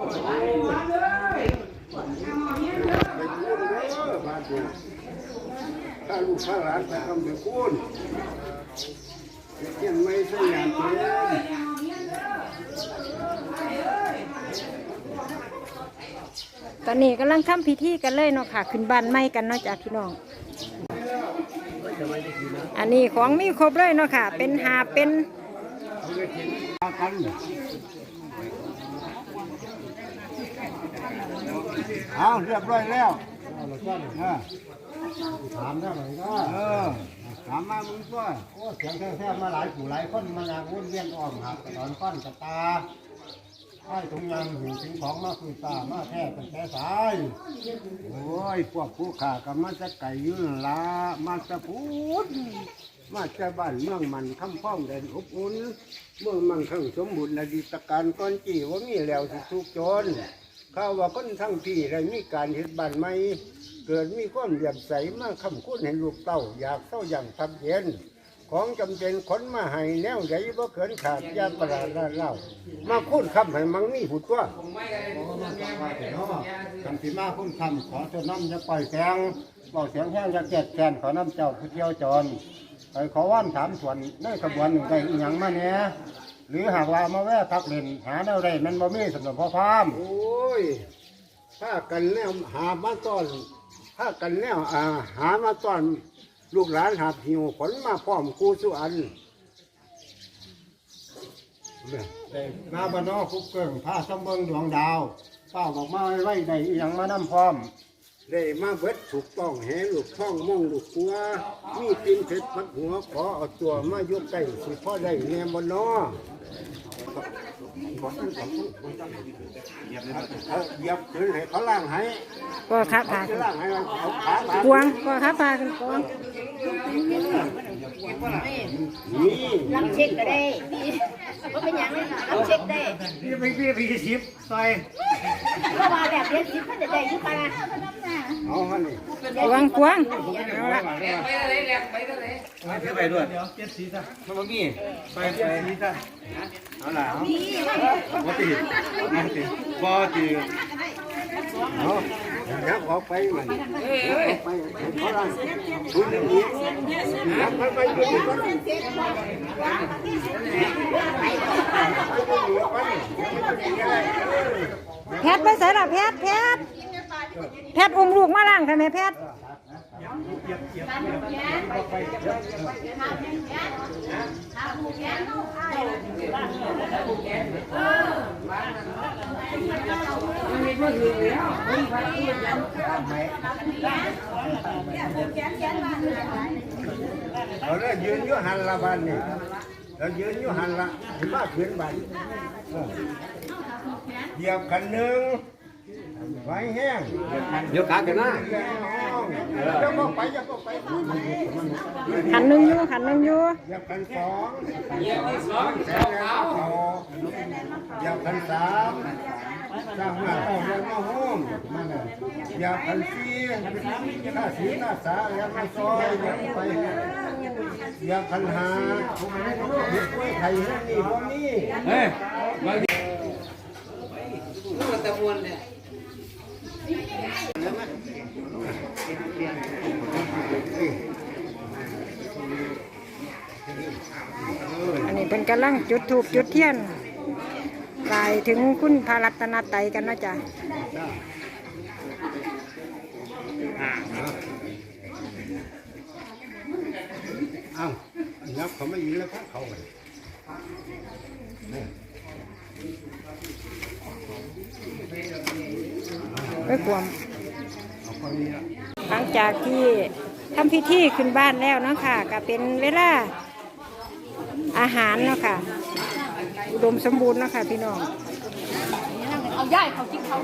ถ้าลูกถ้าหลานไปทำไปคูณเขียนไม่ใช่อย่างเดียตอนนี้กำลังทำพิธีกันเลยเนาะค่ะ ขึ้นบ้านใหม่กันเนาะจ้ะพี่น้อง อันนี้ของมีครบเลยเนาะค่ะ เป็นหาเป็น เอาเรียบร้อยแล้วเออถามได้ไหมก็เออถามมามึงก็โอ้เสียงแท้ๆมาหลายผู้หลายคนมายางวนเวียนอ้อมหักตอนก้อนกระตาไอ้ถุงยางหูถึงของมาคุยตามาแท้เป็นแท้สายโอ้ยพวกผู้ขาก็มาจะไก่อยืนนละมาจะพูด มาจะบ้านเมืองมันทำพ้องแดนอบอุ่นเมืองมันข้างสมบูรณ์อดีตการก้อนจีว่ามีแล้วสิทุกจรข้าวว่าคนทั้งพี่ได้มีการเห็ดบ้านไม่เกิดมีความเหลี่ยมใสมากคำคุ้นเห็นลูกเต่าอยากเศร้าอย่างทับเย็น ของจำเป็นขนมาให้แนวใหญ่บ่เกินขาดยาประหลาดลาดเล่ามาพูดคำให้มังมีหูตัวโอ้มาจากว่าแต่เนาะคำสีมาพุ่นคำขอเจ้าน้ำจะปล่อยแสงบอกเสียงแห้งจะแกดแกนขอน้ำเจ้าผู้เที่ยวจรไปขอว่านถามส่วนในขบวนหนึ่งได้อีหยังมาเนี่ยหรือหากว่ามาแวะพักเล่นหาแนวใดมันบ่มีสำหรับพ่อพามโอ้ยถ้ากันแนวหามาต้อน ถ้ากันแนวอ่าหามาต้อน ลูกหลานหาบหิวขนมาพร้อมครูสุอันเนี่ยได้มาบ้านนอกคุกเกิงพาสมเบิงดวงดาวเป้าบอกมาไว้ไว้ได้อีหยังมานำพร้อม ได้มาเบิดถูกต้องแหลูกท่องม่องลูกกัว มีตินเผ็ดพัดหัวขอเอาตัวมายกใกล้สิพ่อได้แนมบนนอ เหยียบขึ้นให้เขาล่างให้ก็ครับพาเขาล่างให้เอาขาบากวงก็ครับพากันกวงนี่ลำเช็คก็ได้ ก็เป็นอย่างนี้รับเช็คได้นี่ไม่พี่พี่ชิปซอยเพราะว่าแบบเรียนสิบก็จะได้ยุคนะเอาฮะนี่กวงกวงเอาละไปด้วยเดี๋ยวเจ็ดสีซะมันบ่มีไปไปสีซะเอาล่ะเอาบ่ติดบ่ติดบ่ติดเอา ยับออกไปมันออกไปให้เขาล่างคุณนี่ยับไปไปอยู่ที่บ้แพทย์ไปใส่ละแพทย์แพทย์แพทย์อุ้มลูกมาล่างทำไมแพทย์เเอาเลยยืนอยู่หันละบ้านนี่เรายืนอยู่หันละถือว่าขืนบ้านเหยียบกันหนึ่งไว้แห้งเดี๋ยวกากันนะ เดี๋ยวก็ไปเดี๋ยวก็ไปขันหนึ่งอยู่ขันหนึ่งอยู่เหยียบกันสองเหยียบกันสองแสนแล้วเขาเหยียบกันสามสร้างมาเอาเรื่องมาห้องนั่นน่ะเหยียบกันสี่ข้าสีข้าสาเหยียบกันซอยเหยียบไปเหยียบกันหาเหยียบไว้ไทยให้นี่บ่มีเฮ้ย อันนี้เป็นกำลังจุดถูกจุดเทียนกายถึงคุณพระรัตนตรัยกันเนาะจ้ะเอ้ายับเขาไม่ยินแล้วพักเขาไปเพื่อความ หลังจากที่ทำพิธีขึ้นบ้านแล้วเนาะค่ะก็เป็นเวลาอาหารเนาะค่ะอุดมสมบูรณ์เนาะค่ะพี่น้องเอาย่ายเขาจิ้งเขา